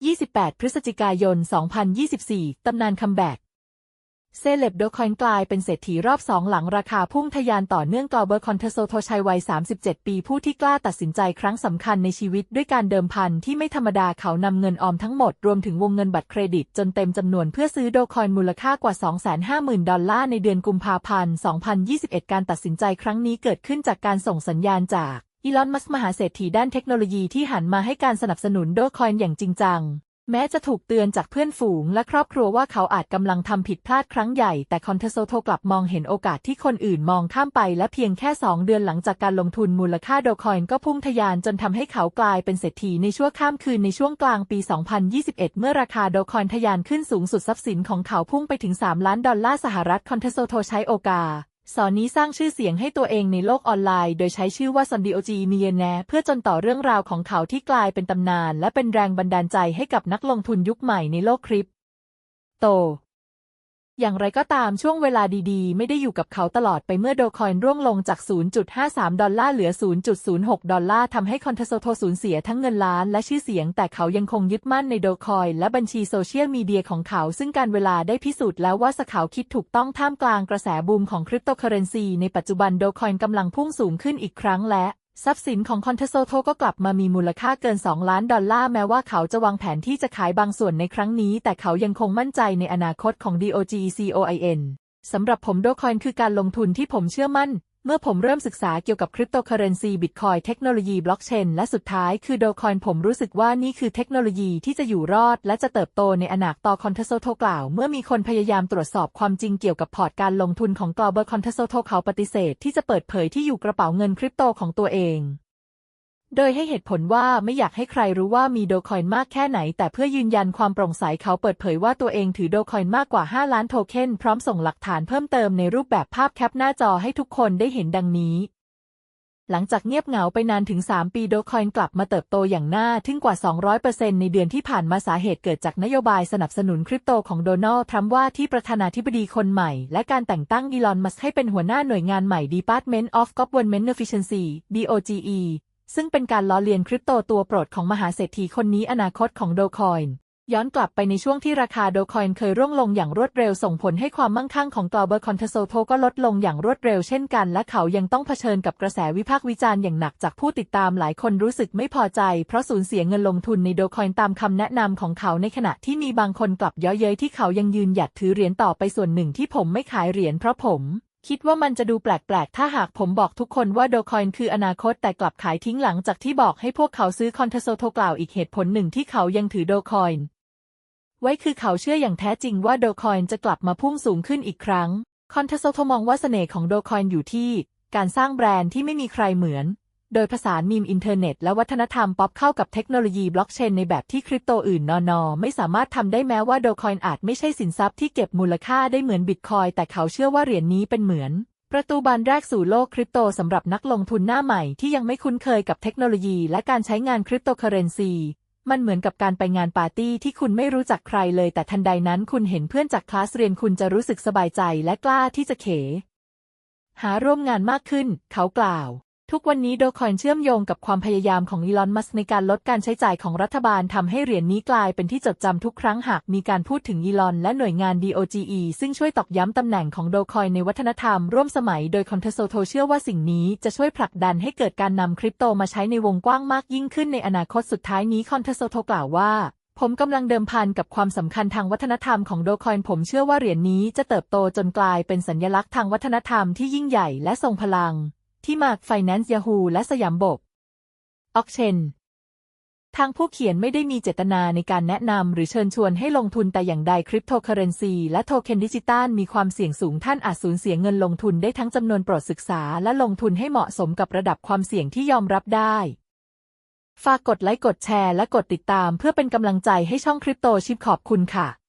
28 พฤศจิกายน 2024 ตำนานคัมแบ็กเซเลบโดคอยน์กลายเป็นเศรษฐีรอบสองหลังราคาพุ่งทะยานต่อเนื่องกลอเบอร์คอนเทโซโทชัยวัย 37 ปีผู้ที่กล้าตัดสินใจครั้งสำคัญในชีวิตด้วยการเดิมพันที่ไม่ธรรมดาเขานำเงินออมทั้งหมด รวมถึงวงเงินบัตรเครดิตจนเต็มจำนวนเพื่อซื้อโดคอยน์มูลค่ากว่า 250,000 ดอลลาร์ในเดือนกุมภาพันธ์ 2021 การตัดสินใจครั้งนี้เกิดขึ้นจากการส่งสัญญาณจาก อีลอน มัสก์มหาเศรษฐีด้านเทคโนโลยีที่หันมาให้การสนับสนุนโดคอยน์อย่างจริงจัง แม้จะถูกเตือนจากเพื่อนฝูงและครอบครัวว่าเขาอาจกำลังทำผิดพลาดครั้งใหญ่ แต่คอนเทโซโทกลับมองเห็นโอกาสที่คนอื่นมองข้ามไปและเพียงแค่ 2 เดือนหลังจากการลงทุนมูลค่าโดคอยน์ก็พุ่งทะยานจนทำให้เขากลายเป็นเศรษฐีในชั่วข้ามคืนในช่วงกลางปี 2021 เมื่อราคาโดคอยน์ทะยานขึ้นสูงสุดทรัพย์สินของเขาพุ่งไปถึง 3 ล้านดอลลาร์สหรัฐคอนเทโซโทใช้โอกาส สอนนี้สร้างชื่อเสียงให้ตัวเองในโลกออนไลน์ โดยใช้ชื่อว่าซอนดิโอจีเมีเยแนเพื่อจนต่อเรื่องราวของเขาที่กลายเป็นตำนาน และเป็นแรงบันดาลใจให้กับนักลงทุนยุคใหม่ในโลกคริปโต อย่างไรก็ตามช่วงเวลาดีๆ ไม่ได้อยู่กับเขาตลอดไปเมื่อโดคอยน์ร่วงลงจาก 0.53 ดอลลาร์เหลือ 0.06 ดอลลาร์ทำให้คอนเทโซโทสูญเสียทั้งเงินล้านและชื่อเสียง แต่เขายังคงยึดมั่นในโดคอยน์และบัญชีโซเชียลมีเดียของเขา ซึ่งการเวลาได้พิสูจน์แล้วว่าสเขาคิดถูกต้องท่ามกลางกระแสบูมของคริปโตเคอเรนซีในปัจจุบันโดคอยน์กำลังพุ่งสูงขึ้นอีกครั้งและทรัพย์สินของคอนเทโซโทก็กลับมามีมูลค่าเกิน 2 ล้านดอลลาร์แม้ว่าเขาจะวางแผนที่จะขายบางส่วนในครั้งนี้ แต่เขายังคงมั่นใจในอนาคตของ DOGCOIN สำหรับผมโดคอยน์คือการลงทุนที่ผมเชื่อมั่น เมื่อผมเริ่มศึกษาเกี่ยวกับคริปโตเคอเรนซีบิตคอยเทคโนโลยีบล็อกเชนและสุดท้ายคือโดคอยน์ผมรู้สึกว่านี่คือเทคโนโลยีที่จะอยู่รอด และจะเติบโตในอนาคตคอนเทโซโทกล่าว เมื่อมีคนพยายามตรวจสอบความจริงเกี่ยวกับพอร์ตการลงทุนของกลอเบอร์คอนเทโซโทเขาปฏิเสธที่จะเปิดเผยที่อยู่กระเป๋าเงินคริปโตของตัวเอง โดยให้เหตุผลว่าไม่อยากให้ใครรู้ว่ามีโดคอยน์มากแค่ไหน แต่เพื่อยืนยันความโปร่งใสเขาเปิดเผยว่าตัวเองถือโดคอยน์มากกว่า 5 ล้านโทเค็นพร้อมส่งหลักฐานเพิ่มเติมในรูปแบบภาพแคปหน้าจอให้ทุกคนได้เห็นดังนี้ หลังจากเงียบเหงาไปนานถึง 3 ปีโดคอยน์กลับมาเติบโตอย่างน่าทึ่งกว่า 200%ในเดือนที่ผ่านมาสาเหตุเกิดจากนโยบายสนับสนุนคริปโตของโดนัลด์ทรัมป์ว่าที่ประธานาธิบดีคนใหม่ และการแต่งตั้งอีลอนมัสให้เป็นหัวหน้าหน่วยงานใหม่ Department of Government Efficiency DOGE ซึ่งเป็นการล้อเลียนคริปโตตัวโปรดของมหาเศรษฐีคนนี้อนาคตของโดคอยน์ย้อนกลับไปในช่วงที่ราคาโดคอยน์เคยร่วงลงอย่างรวดเร็วส่งผลให้ความมั่งคั่งของกลอเบอร์คอนเทโซโทก็ลดลงอย่างรวดเร็วเช่นกัน และเขายังต้องเผชิญกับกระแสวิพากษ์วิจารณ์อย่างหนักจากผู้ติดตามหลายคนรู้สึกไม่พอใจ เพราะสูญเสียเงินลงทุนในโดคอยน์ตามคำแนะนำของเขาในขณะที่มีบางคนกลับเย้ยเย้ยที่เขายังยืนหยัดถือเหรียญต่อไปส่วนหนึ่งที่ผมไม่ขายเหรียญเพราะผม คิดว่ามันจะดูแปลก ๆ ถ้าหากผมบอกทุกคนว่าโดคอยน์คืออนาคตแต่กลับขายทิ้งหลังจากที่บอกให้พวกเขาซื้อคอนเทโซโทกล่าวอีกเหตุผลหนึ่งที่เขายังถือโดคอยน์ไว้คือเขาเชื่ออย่างแท้จริงว่าโดคอยน์จะกลับมาพุ่งสูงขึ้นอีกครั้ง คอนเทโซโทมองว่าเสน่ห์ของโดคอยน์อยู่ที่ การสร้างแบรนด์ที่ไม่มีใครเหมือน โดยผสานมีมอินเทอร์เน็ตและวัฒนธรรมป๊อปเข้ากับเทคโนโลยีบล็อกเชนในแบบที่คริปโตอื่นนอนอไม่สามารถทำได้แม้ว่าโดคอยน์อาจไม่ใช่สินทรัพย์ที่เก็บมูลค่าได้เหมือนบิตคอยแต่เขาเชื่อว่าเหรียญนี้เป็นเหมือน ประตูบานแรกสู่โลกคริปโตสำหรับนักลงทุนหน้าใหม่ที่ยังไม่คุ้นเคยกับเทคโนโลยีและการใช้งานคริปโตเคอเรนซีมันเหมือนกับการไปงานปาร์ตี้ที่คุณไม่รู้จักใครเลยแต่ทันใดนั้นคุณเห็นเพื่อนจากคลาสเรียนคุณจะรู้สึกสบายใจและกล้าที่จะเข หาร่วมงานมากขึ้น เขากล่าว ทุกวันนี้โดคอยเชื่อมโยงกับความพยายามของอีลอน มัสในการลดการใช้จ่ายของรัฐบาลทำให้เหรียญนี้กลายเป็นที่จดจำทุกครั้งหากมีการพูดถึงอีลอน และหน่วยงาน DOGE ซึ่งช่วยตอกย้ำตำแหน่งของโดคอยในวัฒนธรรมร่วมสมัยโดยคอนเทโซโทเชื่อว่าสิ่งนี้จะช่วยผลักดันให้เกิดการนำคริปโตมาใช้ในวงกว้างมากยิ่งขึ้นในอนาคตสุดท้ายนี้คอนเทโซโทกล่าวว่าผมกำลังเดิมพันกับความสำคัญทางวัฒนธรรมของโดคอยผมเชื่อว่าเหรียญนี้จะเติบโตจนกลายเป็นสัญลักษณ์ทางวัฒนธรรมที่ยิ่งใหญ่และทรงพลัง ที่มากไฟแนนซ์ยาฮูและสยามบกออกเชนทางผู้เขียนไม่ได้มีเจตนาในการแนะนำหรือเชิญชวนให้ลงทุนแต่อย่างใดคริปโตเคอเรนซีและโทเค็นดิจิตอลมีความเสี่ยงสูงท่านอาจสูญเสียเงินลงทุนได้ทั้งจำนวนโปรดศึกษาและลงทุนให้เหมาะสมกับระดับความเสี่ยงที่ยอมรับได้ ฝากกดไลค์กดแชร์และกดติดตามเพื่อเป็นกำลังใจให้ช่องคริปโตชิปขอบคุณค่ะ